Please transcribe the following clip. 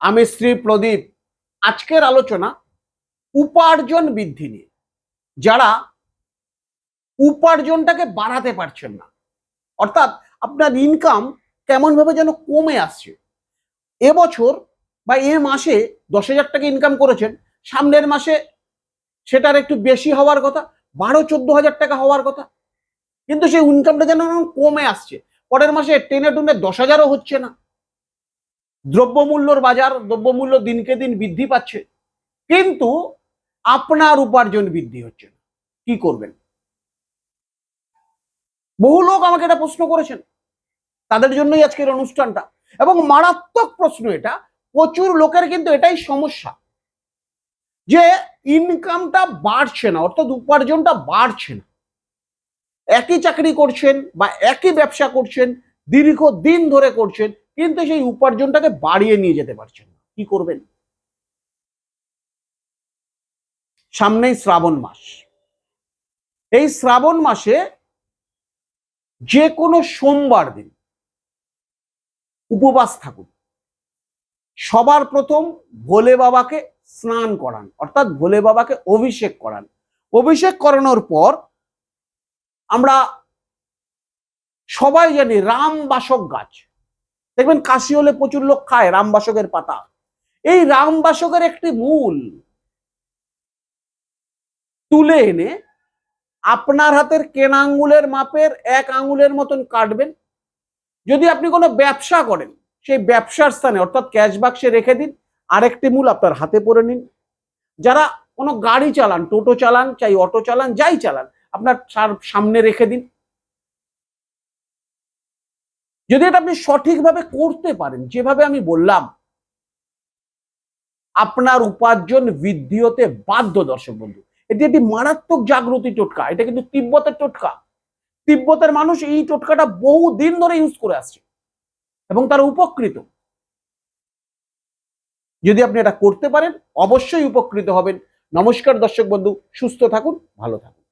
আমি শ্রী প্রদীপ। আজকের আলোচনা উপার্জন বৃদ্ধি নিয়ে। যারা উপার্জনটাকে বাড়াতে পারছেন না, অর্থাৎ আপনার ইনকাম কেমন ভাবে যেন কমে আসছে। এবছর বা এ মাসে দশ হাজার টাকা ইনকাম করেছেন, সামনের মাসে সেটার একটু বেশি হওয়ার কথা, বারো চোদ্দ হাজার টাকা হওয়ার কথা। কিন্তু সেই ইনকামটা যেন কমে আসছে। পরের মাসে টেনে টুনে দশ হাজারও হচ্ছে না। দ্রব্যমূল্যর বাজার, দ্রব্যমূল্য দিনকে দিন বৃদ্ধি পাচ্ছে। কিন্তু আপনার উপার্জন বৃদ্ধি হচ্ছে না। কি করবেন? বহু লোক আমাকে এটা প্রশ্ন করেছেন। তাদের জন্যই আজকের অনুষ্ঠানটা। এবং মারাত্মক প্রশ্ন এটা। প্রচুর লোকের কিন্তু এটাই সমস্যা। যে ইনকামটা বাড়ছে না, অর্থাৎ উপার্জনটা বাড়ছে না। একই চাকরি করছেন বা একই ব্যবসা করছেন দীর্ঘ দিন ধরে করছেন কিন্তু সেই উপার্জনটাকে বাড়িয়ে নিয়ে যেতে পারছেন না। কি করবেন? সামনেই শ্রাবণ মাস। এই শ্রাবণ মাসে যে কোনো সোমবার দিন উপবাস থাকুন। সবার প্রথম ভোলে বাবাকে স্নান করান, অর্থাৎ ভোলে বাবাকে অভিষেক করান। অভিষেক করানোর পর আমরা সবাই জানি রামবাসক গাছ। দেখবেন কাশি হলে প্রচুর লোক খায় রামবাসকের পাতা। এই রামবাসকের একটি মূল তুলে এনে আপনার হাতের কেন আঙ্গুলের মাপের এক আঙ্গুলের মতন কাটবেন। যদি আপনি কোনো ব্যবসা করেন, সেই ব্যবসার স্থানে অর্থাৎ ক্যাশ বাক্সে রেখে দিন, আরেকটি মূল আপনার হাতে পরে নিন। যারা কোনো গাড়ি চালান, টোটো চালান, চাই অটো চালান, যাই চালান, আপনার সামনে রেখে দিন। যদি এটা আপনি সঠিকভাবে করতে পারেন, যেভাবে আমি বললাম, আপনার উপার্জন বৃদ্ধি হতে বাধ্য দর্শক বন্ধু। এটি একটি মারাত্মক জাগ্রতি টোটকা, এটা কিন্তু তিব্বতের টোটকা। তিব্বতের মানুষ এই টোটকাটা বহু দিন ধরে ইউজ করে আসছে এবং তারা উপকৃত। যদি আপনি এটা করতে পারেন, অবশ্যই উপকৃত হবেন। নমস্কার দর্শক বন্ধু, সুস্থ থাকুন, ভালো থাকুন।